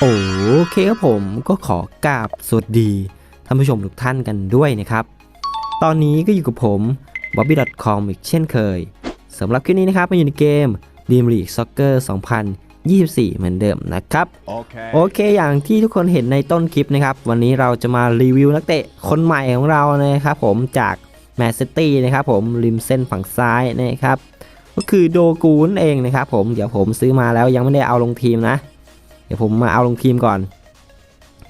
โอเคครับผมก็ขอกราบสวัสดีท่านผู้ชมทุกท่านกันด้วยนะครับ ตอนนี้ก็อยู่กับผม bobby.com อีกเช่นเคยสำหรับคลิปนี้นะครับมาอยู่ในเกม Dream League Soccer 2024 เหมือนเดิมนะครับ Okay. โอเค อย่างที่ทุกคนเห็นในต้นคลิปนะครับ วันนี้เราจะมารีวิวนักเตะคนใหม่ของเรานะครับผมจากแมนซิตี้นะครับผมริมเส้นฝั่งซ้ายนะครับ ก็คือโดกูนนเองนะครับผมเดี๋ยวผมซื้อมาแล้วยังไม่ได้เอาลงทีมนะ เดี๋ยวผมมาเอาลงทีมก่อน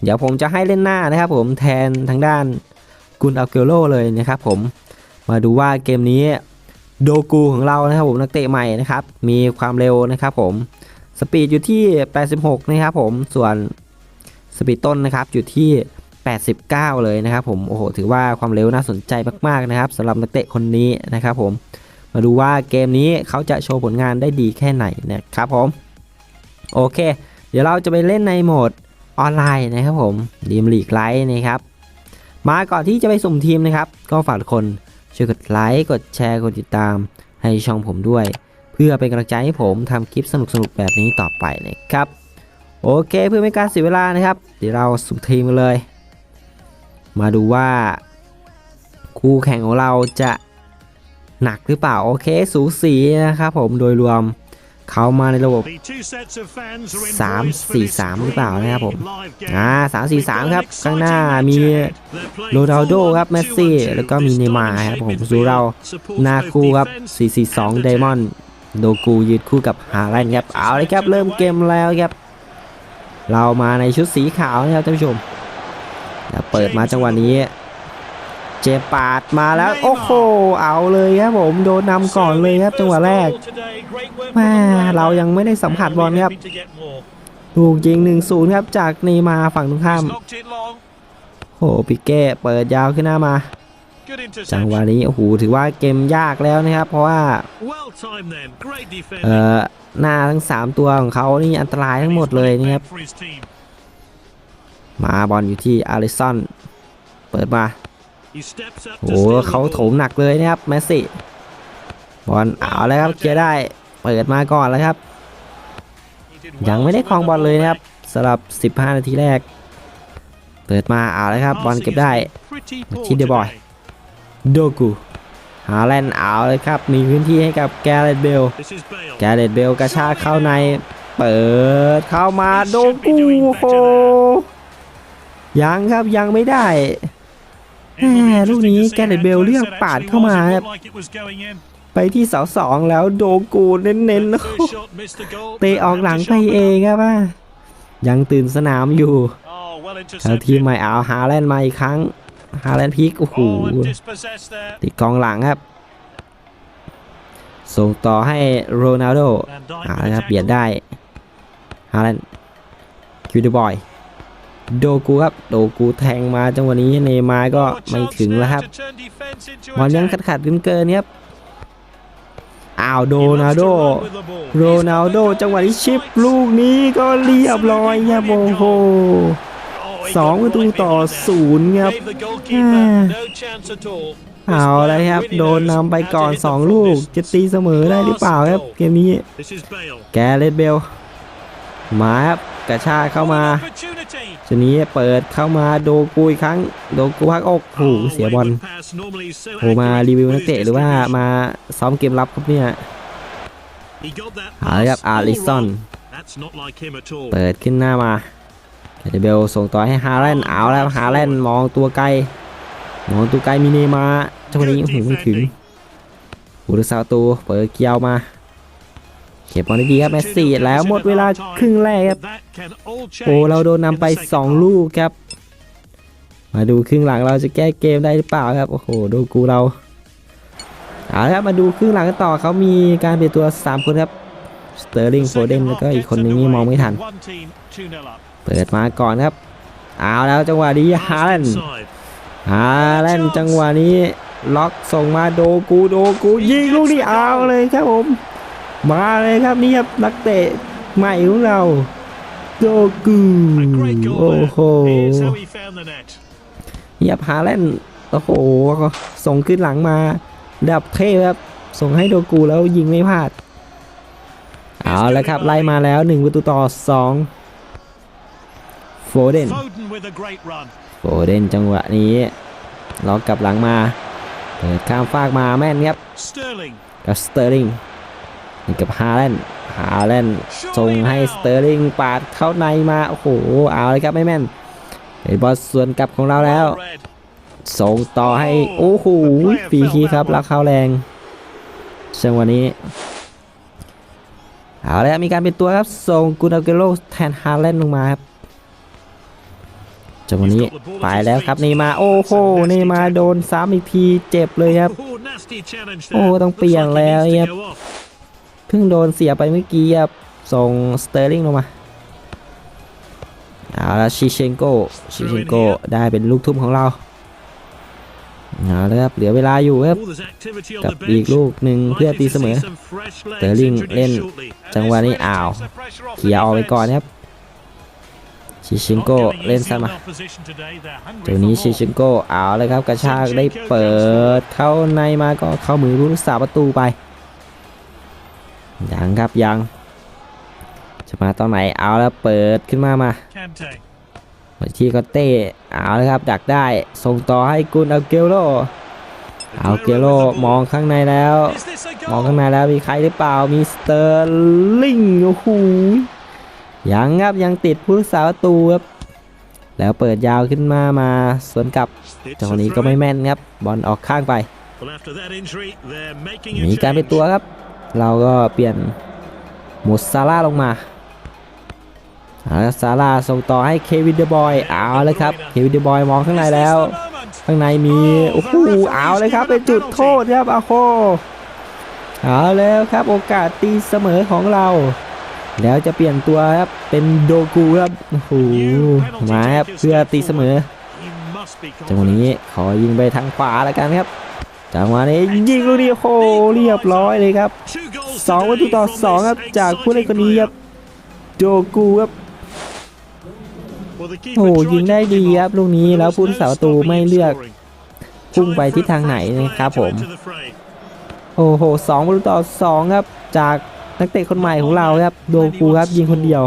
เดี๋ยวผมจะให้เล่นหน้านะครับผมแทนทางด้านกุนอัลเกโรเลยนะครับผมมาดูว่าเกมนี้โดกูของเรานะครับผมนักเตะใหม่นะครับ มีความเร็วนะครับผมสปีดอยู่ที่ 86 นะครับผมส่วนสปีดต้นนะครับอยู่ที่ 89 เลยนะครับผมโอ้โหถือว่าความเร็วน่าสนใจมากๆนะครับสำหรับนักเตะคนนี้นะครับผมมาดูว่าเกมนี้เขาจะโชว์ผลงานได้ดีแค่ไหนนะครับผมโอเค ดี๋ยวเราจะไปเล่นในโหมดออนไลน์นะครับผมดีมลีกไลท์นะครับ มาก่อนที่จะไปสุ่มทีมนะครับ ก็ฝากทุกคนช่วยกดไลค์กดแชร์กดติดตาม ให้ช่องผมด้วย เพื่อเป็นกำลังใจให้ผมทำคลิปสนุกๆแบบนี้ต่อไปนะครับ โอเคเพื่อไม่การเสียเวลานะครับ เดี๋ยวเราสุ่มทีมกันเลย มาดูว่า คู่แข่งของเราจะหนักหรือเปล่า โอเค สูสีนะครับผมโดยรวม เขามาในระบบ 3 4 3 หรือเปล่านะครับผม อ่า3-4-3 ครับ ข้างหน้ามีโรนัลโดครับเมสซี่ แล้วก็มีเนย์มาร์ครับผมซูเราหน้าคู่ครับ 4-4-2 ไดมอนด์โดกูยืนคู่กับฮาแลนด์ครับ เอาเลยครับ เริ่มเกมแล้วครับ เรามาในชุดสีขาวนะครับท่านผู้ชมแล้วเปิดมาจังหวะนี้ เจปาดมาแล้วโอ้โหเอาเลยครับผมโดนนำก่อนเลยครับจังหวะแรกแม่เรายังไม่ได้สัมผัสบอลครับถูกยิง1-0ครับจากเนย์มาร์ฝั่งตรงข้ามโอ้โหปิเก้เปิดยาวขึ้นหน้ามาจังหวะนี้โอ้โหถือว่าเกมยากแล้วนะครับ เพราะว่าเอ่อหน้าทั้ง 3 ตัวของเขานี่อันตรายทั้งหมดเลยนะครับ มาบอลอยู่ที่อาริสันเปิดมา โอ้โหเขาโถมหนักเลยนะครับแมสซี่บอลเอาแล้วครับเคลียร์ได้เปิดมาก่อนแล้วครับ ยังไม่ได้ครองบอลเลยนะครับสำหรับ 15 นาทีแรก เปิดมาเอาแล้วครับบอลเก็บได้ที่เดอะบอยโดกูหาแลนด์เอาเลยครับ มีพื้นที่ให้กับแกเรตเบล แกเรตเบลกระชากเข้าใน เปิดเข้ามาโดกูโอ้โหยังครับยังไม่ได้แหม ลูกนี้แกเรตเบลเลือกปาดเข้ามาครับไปที่เสาสองแล้วโดกูเน้นๆโอ้โหเตะออกหลังไปเองครับว่ายังตื่นสนามอยู่แล้วทีมใหม่เอาฮาแลนด์มาอีกครั้งฮาแลนด์พลิกโอ้โหติดกองหลังครับ ส่งต่อให้โรนัลโดเอาละครับเปลี่ยนได้ฮาแลนด์คิวเดบอย โดกูครับโดกูแทงมาจังหวะนี้เนย์มาร์ก็ไม่ถึงแล้วครับบอลยังขัดขัดๆเกินๆครับอ้าวโดนัลโดโรนัลโดจังหวะที่ชิปลูกนี้ก็เรียบร้อยครับโอ้โหสองประตูต่อศูนย์ครับเอาเลยครับ โดนนำไปก่อน 2 ลูก จะตีเสมอได้หรือเปล่าครับ เกมนี้ แกเรตเบล มาครับ กระชากเข้ามาทีนี้เปิดเข้ามาโดกูอีกครั้งโดกูพักอกโอ้โหเสียบอลโอ้มารีวิวนักเตะหรือว่ามาซ้อมเกมรับครับเนี่ยเอาเลยครับอาริสันเปิดขึ้นหน้ามาแคเดเบลส่งต่อให้ฮาแลนด์เอาแล้วฮาแลนด์มองตัวไกล มองตัวไกลมีเนย์มาร์จังหวะนี้โอ้โหไม่ถึงหูรซาวตูเปิดเกียวมาเก็บบอลได้ดีครับเมสซี่แล้วหมดเวลาครึ่งแรกครับโอ้เราโดนนำไป 2 ลูกครับ มาดูครึ่งหลังเราจะแก้เกมได้หรือเปล่าครับโอ้โหดูกูเราเอาละครับมาดูครึ่งหลังกันต่อเขามีการเปลี่ยนตัว 3 คนครับสเตอร์ลิงโฟเดนแล้วก็อีกคนนึงนี่มองไม่ทัน เปิดมาก่อนครับเอาแล้วจังหวะนี้ฮาแลนด์ฮาแลนด์จังหวะนี้ล็อกส่งมาโดกูโดกูยิงลูกนี้เอาเลยครับผม มาเลยครับนี่ครับนักเตะใหม่ของเราโดกูโอ้โหเยียบฮาแลนด์โอ้โหส่งขึ้นหลังมาดับเทพครับส่งให้โดกูแล้วยิงไม่พลาดเอาแล้วครับไล่มาแล้ว1ประตูต่อ2เดน Foden with a great run. โฟเดนจังหวะนี้ล็อกกลับหลังมาเปิดข้ามฟากมาแม่นครับ Sterling. กับสเตอร์ลิงนี่ กับฮาแลนด์ฮาแลนด์ส่งให้สเตอร์ลิงปาดเข้าในมา โอ้โห เอาเลยครับไม่แม่นไอ้บอลส่วนกลับของเราแล้ว ส่งต่อให้ โอ้โหฟีคีครับรักเข้าแรงจังวะนี้ เอาแล้วมีการเป็นตัวครับส่งกุนอาเกโรแทนฮาแลนด์ลงมาครับจังหวะนี้ไปแล้วครับนี่มาโอ้โหนี่มาโดนซ้ำอีกทีเจ็บเลยครับ โอ้ต้องเปลี่ยนแล้วครับ เพิ่งโดนเสียไปเมื่อกี้ครับ ส่งสเตอร์ลิงลงมาเอาแล้วชิเชนโกชิเชนโกได้เป็นลูกทุ่มของเราเอาแล้วครับเหลือเวลาอยู่ครับ Oh, there's activity on กับ the อีก bench. ลูกหนึ่งเพื่อ Likely ตี to เสมอ see some fresh legs Sterling introduced เล่น shortly. จังหวะนี้อ้าวเคลียร์ออกไปก่อนครับชิเชน Not โก getting เล่น easy ซะ on มา the opposition today. They're hungry ตัว for นี้ more. ชิเชนโกเอาเลยครับกระชากได้เปิดเข้าในมาก็เข้ามือผู้รักษาประตูไป ยังครับยัง จะมาตอนไหนเอาแล้วเปิดขึ้นมามา Kante. มาที่ก็เต้เอาเลยครับ ดักได้ส่งต่อให้กุนอาเกโรอาเกโรมองข้างในแล้ว Is this a มอง goal? ข้างในแล้วมีใครหรือเปล่ามีสเตอร์ลิงโอ้โหยังครับยังติดผู้รักษาประตูครับแล้วเปิดยาวขึ้นมามาสวนกลับ It's จังห a วะนี้ก็ throw. ไม่แม่นครับ บอลออกข้างไป Well, after that injury, they're making a มีการเป็น change. ตัวครับ เราก็เปลี่ยนหมดซาร่าลงมาเอาละซาร่าส่งต่อให้เควินเดบอยเอาเลยครับเควินเดบอยมองข้างในแล้ว ข้างในมีโอ้โหเอาเลยครับเป็นจุดโทษครับอาโคเอาแล้วครับโอกาสตีเสมอของเรา แล้วจะเปลี่ยนตัวครับเป็นโดกูครับโอ้โหมาครับเพื่อตีเสมอจังหวะนี้ขอยิงไปทางขวาแล้วกันครับจังหวะนี้ยิงลูกนี้โอ้โหเรียบร้อยเลยครับ Two goals สองประตู today ต่อ from สอง this ครับจากผู้เล่นคนนี้ครับ exciting โดกูครับ player. Well, the keeper โอ้โห tried ยิงได้ to ดี keep ครับ off, ลูกนี้ but แล้ว there ผู้ was รักษา no ประตู stopping ไม่ him เลือก scoring. พุ่งไป Time ทิศ for a ทางไหน fresh นะครับ player ผ to ม enter the fray. โอ้โหสองประตูต่อสองครับ จากนักเตะคนใหม่ของเราครับโดกูครับยิงคนเดียว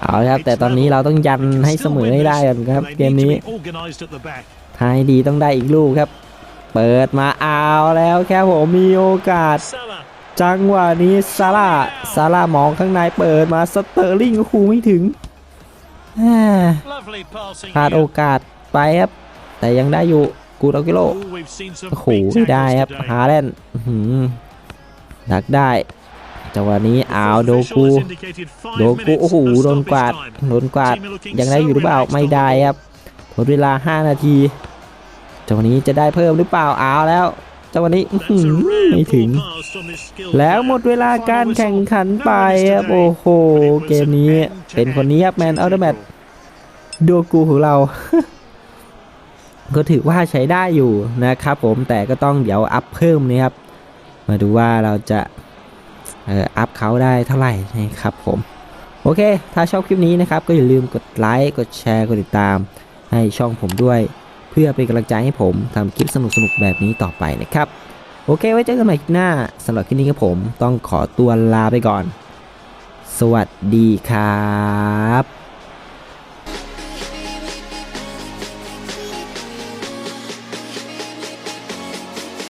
เอาละครับแต่ตอนนี้เราต้องยันให้เสมอให้ได้ก่อนครับ They เกม need to นี้ be organised at the back. ทายดีต้องได้อีกลูกครับ เปิดมาเอาแล้วแค่ผมมีโอกาส Salah. จังหวะนี้ซาร่าซาร่ามองข้างในเปิดมาสเตอร์ลิงก็คูไม่ถึงอ่า Lovely passing พลาด here. โอกาสไปครับ แต่ยังได้อยู่กูดเอากิโล Oh, we've seen some โอ้โห big ไม่ได้ครับ tackles ฮา today. แลนด์อื้อหือดักได้จังหวะนี้อ้าวโด Official กู has indicated five โดกู minutes โอ้โห of โดน stoppage กวาด time. โดนกวาด Team are looking ยังได้อยู่หรือเปล่า so ไม่ relaxed ได้ on the ครับหมดเวลา 5 นาทีจังหวะนี้จะได้เพิ่มหรือเปล่าอ้าวแล้ว จังหวะนี้อื้อ That's หื a อ rare ไม่ถึง ball pass from this skilled แล้วหมด player. เวลาการแข่งขันไปครับโอ้โห เกมนี้เป็นคนนี้ครับแมนอัลเดอร์แมทดูกูของเรา ก็ถือว่าใช้ได้อยู่นะครับผมแต่ก็ต้องเดี๋ยวอัพเพิ่มนะครับ มาดูว่าเราจะเอ่ออัพเขาได้เท่าไหร่นะครับผมโอเค ถ้าชอบคลิปนี้นะครับ ก็อย่าลืมกดไลค์ กดแชร์ กดติดตาม ให้ช่องผมด้วย เพื่อเป็นกำลังใจให้ผมทำคลิปสนุกๆแบบนี้ต่อไปนะครับ โอเค ไว้เจอกันใหม่คลิปหน้าสำหรับคลิปนี้ครับผมต้องขอตัวลาไปก่อน สวัสดีครับ